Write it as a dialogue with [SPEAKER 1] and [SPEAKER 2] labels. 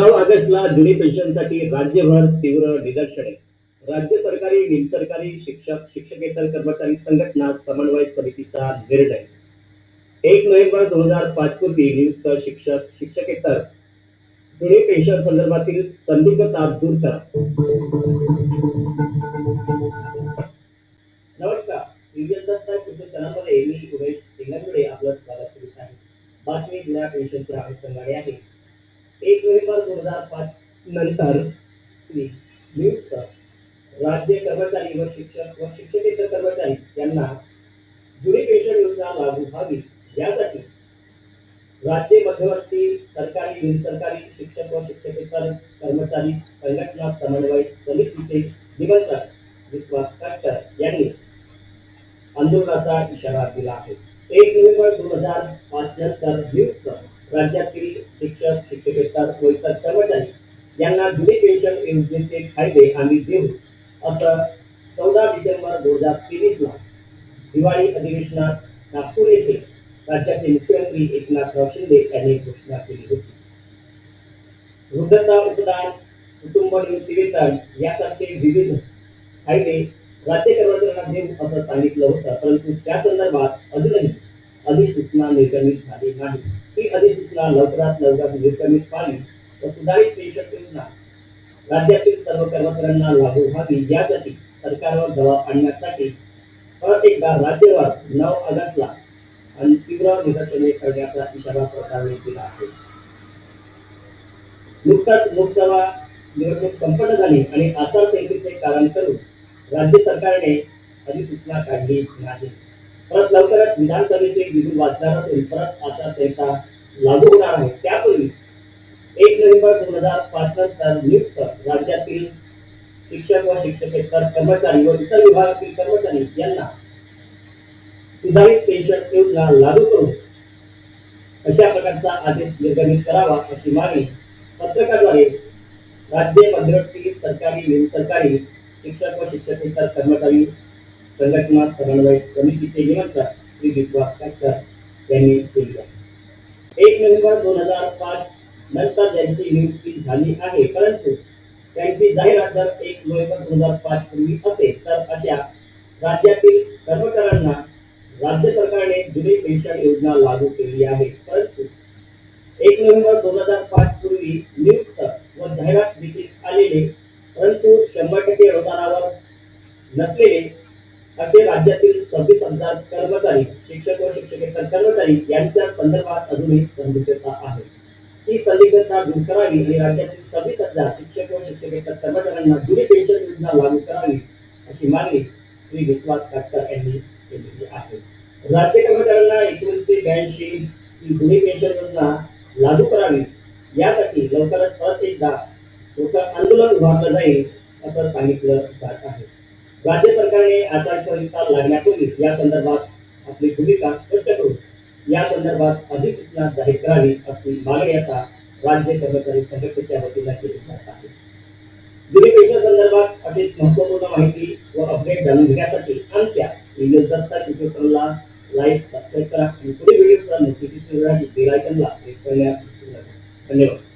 [SPEAKER 1] पंधरा ऑगस्टला जुनी पेन्शनसाठी राज्यभर तीव्र निदर्शने. राज्य सरकारी निमसरकारी शिक्षक शिक्षकेतर कर्मचारी संघटना समन्वय समितीचा निर्णय. एक नोव्हेंबर दोन हजार पाच पूर्वी नियुक्त शिक्षक शिक्षकेतर जुनी पेन्शन संदर्भातील संदिग्धता दूर करा. नमस्कार चॅनलमध्ये मी उमेश सिंगांकडे आपलं स्वागत करीत आहे. बातमी जुन्या पेन्शनच्या अनुषंगाने आहे. एक नोव्हेंबर दोन हजार पाच नंतर नियुक्त राज्य कर्मचारी व शिक्षक व शिक्षकेतर कर्मचारी यांना जुनी पेन्शन योजना लागू व्हावी यासाठी राज्य मध्यवर्ती सरकारी बिनसरकारी शिक्षक व शिक्षकेतर कर्मचारी संघटना समन्वय समितीचे निमंत्रक विश्वास काटकर यांनी आंदोलनाचा इशारा दिला आहे. एक नोव्हेंबर दोन हजार पाच नंतर नियुक्त राज्यातील शिक्षक शिक्षकेतर सोयीचा इतर कर्मचारी यांना जुने पेन्शन योजनेचे फायदे आम्ही देऊ. असं चौदा डिसेंबर दोन हजार तेवीसला दिवाळी अधिवेशनात नागपूर येथे राज्याचे मुख्यमंत्री एकनाथराव शिंदे यांनी घोषणा केली होती. वृद्धता उपदान कुटुंब निवृत्ती वेतन यासारखे विविध फायदे राज्य कर्मचाऱ्यांना देऊ असं सांगितलं होतं परंतु त्या संदर्भात अजूनही अधिसूचना निर्गमित झाली नाही. ही अधिसूचना लवकरात लवकर म्हणजे निर्गमित व्हावी व सुधारित पेन्शन योजना राज्यातील सर्व कर्मचाऱ्यांना लागू व्हावी यासाठी सरकारवर दबाव आणण्यासाठी परत एकदा राज्यभर नऊ ऑगस्टला आणि तीव्र निदर्शने करण्याचा इशारा सरकारने दिला आहे. नुकताच लोकसभा निवडणूक संपन्न झाली आणि आचारसंहितेचे कारण करून राज्य सरकारने अधिसूचना काढली नाही. परत लवकरच विधानसभेचे बिल वाचणार असून परत आचारसंहिता लागू होणार आहे. त्यापूर्वी एक नोव्हेंबर दोन हजार पाच नंतर नियुक्त राज्यातील शिक्षक व शिक्षकेतर कर्मचारी व इतर विभागातील कर्मचारी यांना सुधारित पेन्शन योजना लागू करून अशा प्रकारचा आदेश निर्गमित करावा अशी मागणी पत्रकाद्वारे राज्य मध्यवर्ती सरकारी सरकारी शिक्षक व शिक्षकेतर कर्मचारी संघटना समन्वय समितीचे निमंत्रक श्री विश्वास काटकर यांनी केली आहे. एक नोव्हेंबर दोन हजार पाच नंतर त्यांची नियुक्ती झाली आहे परंतु त्यांची जाहिरात जर एक नोव्हेंबर दोन हजार पाच पूर्वी असेल तर अशा राज्यातील कर्मचाऱ्यांना राज्य सरकारने जुनी पेन्शन योजना लागू केली आहे. परंतु एक नोव्हेंबर दोन हजार पाच पूर्वी नियुक्त व जाहिरात देखील आलेले परंतु शंभर टक्के अनुदानावर नसलेले असे राज्यातील सव्वीस हजार कर्मचारी शिक्षक व शिक्षकेतर कर्मचारी यांच्या संदर्भात अजूनही संदिग्धता आहे. ही संदिग्धता दूर करावी आणि राज्यातील सव्वीस हजार शिक्षक व शिक्षकेतर कर्मचाऱ्यांना जुनी पेन्शन योजना लागू करावी अशी मागणी श्री विश्वास काटकर यांनी केलेली आहे. राज्य कर्मचाऱ्यांना एकोणीसशे ब्याऐंशी ही जुनी पेन्शन योजना लागू करावी. यासाठी लवकरच परत एकदा लोक आंदोलन उभारलं जाईल असं सांगितलं जात आहे. राज्य सरकारने आचारसंहिता लागण्यापूर्वीच या संदर्भात आपली भूमिका स्पष्ट करून या संदर्भात अधिक सूचना जाहीर करावी अशी मागणी आता राज्य कर्मचारी संघटनेच्या वतीनं केली जात आहे. संदर्भात अधिक महत्त्वपूर्ण माहिती व अपडेट जाणून घेण्यासाठी आमच्या video Datta YouTube like subscribe करा आणि पुढील नोटिफिकेशन बेल आयकनला क्लिक करण्यास धन्यवाद.